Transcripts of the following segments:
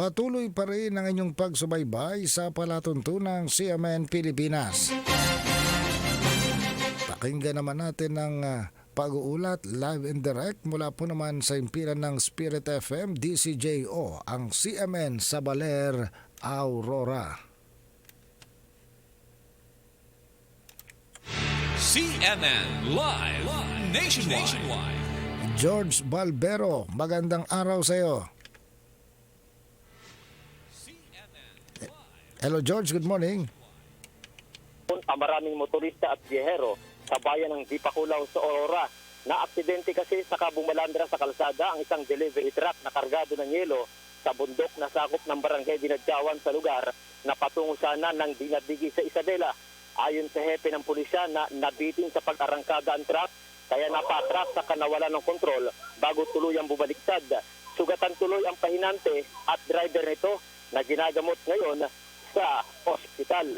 Patuloy pa rin ang inyong pagsubaybay sa palatuntunang CMN Pilipinas. Pakinggan naman natin ang ah, pag-uulat live and direct mula po naman sa impilan ng Spirit FM DCJO, ang CMN sa Baler, Aurora. CNN Live, Nationwide. George Balbero, magandang araw sa iyo. Hello George, good morning. ang maraming motorista at biyahero sa bayan ng Dipakulaw sa Aurora. Na aksidente kasi sa kabumalandra sa kalsada ang isang delivery truck na kargado ng yelo sa bundok na sakop ng barangay Dinadjawan sa lugar na patungo sana ng dinadigi sa Isabela. Ayon sa hepe ng pulisya na nabitin sa pag-arangkada ang truck kaya napatrak sa kanawalan ng kontrol bago tuluyang bumaliktad. Sugatan tuloy ang pahinante at driver nito na ginagamot ngayon sa ospital.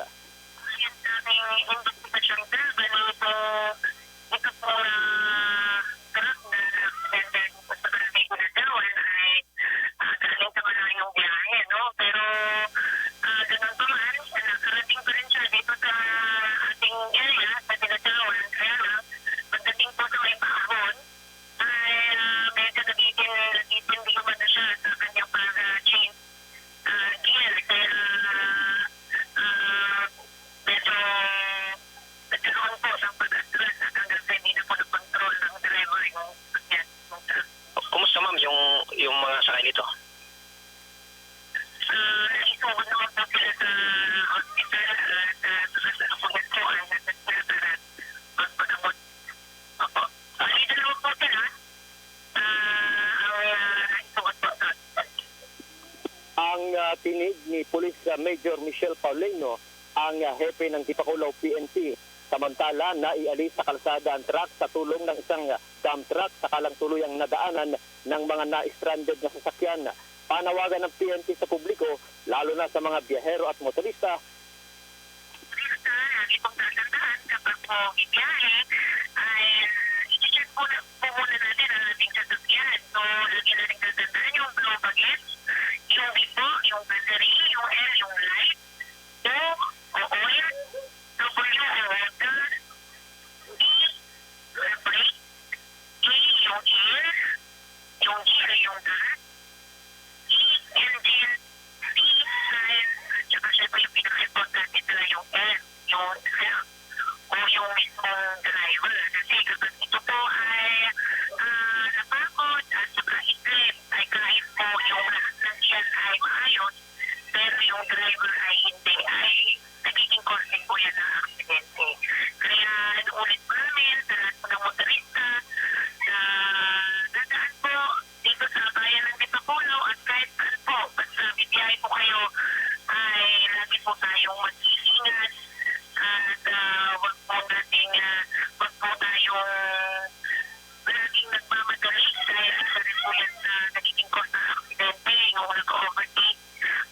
Uh, tinig ni Police uh, Major Michelle Paulino ang uh, hepe ng Dipakulaw PNP. Samantala, naialis sa kalsada ang truck sa tulong ng isang uh, dump truck sa kalang tuluyang nadaanan ng mga na-stranded na sasakyan. Panawagan ng PNP sa publiko, lalo na sa mga biyahero at motorista, turista, lagi pong tatandaan kapag po ibiyahe, ay uh, i-check po, na, po muna ang ating sasakyan. So, lagi natin tatandaan yung blue baguette, yung bipo, yung battery, yung air, yung light, O, o oil, W, o water, D, o brake, E, yung air, yung G, ay yung gas, E, engine, C, sign, at saka syempre yung pinaka-importante talaga yung F, self, o yung mismong driver. Kasi kapag ito po ay uh, napagod at saka itrip, ay kahit po yung sasakyan ay maayos, pero yung driver ay po yan sa nagiging cause ng aksidente, yung nag-overtake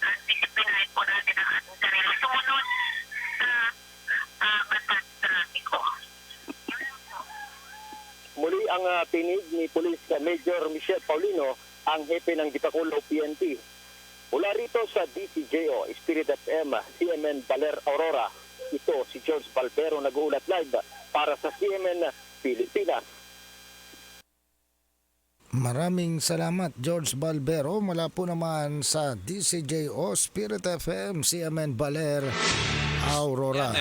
at disiplinahin po natin ang ating sarili. Sumunod sa uh, batas trafiko. Muli ang uh, tinig ni Police uh, Major Michelle Paulino, ang hepe ng Dipakulaw PNP. Mula rito sa DCJO, Spirit FM, CMN Baler Aurora, ito si George Balbero nag-uulat live para sa CMN Pilipinas. Maraming salamat George Balbero mula po naman sa DCJO Spirit FM CMN Baler, Aurora.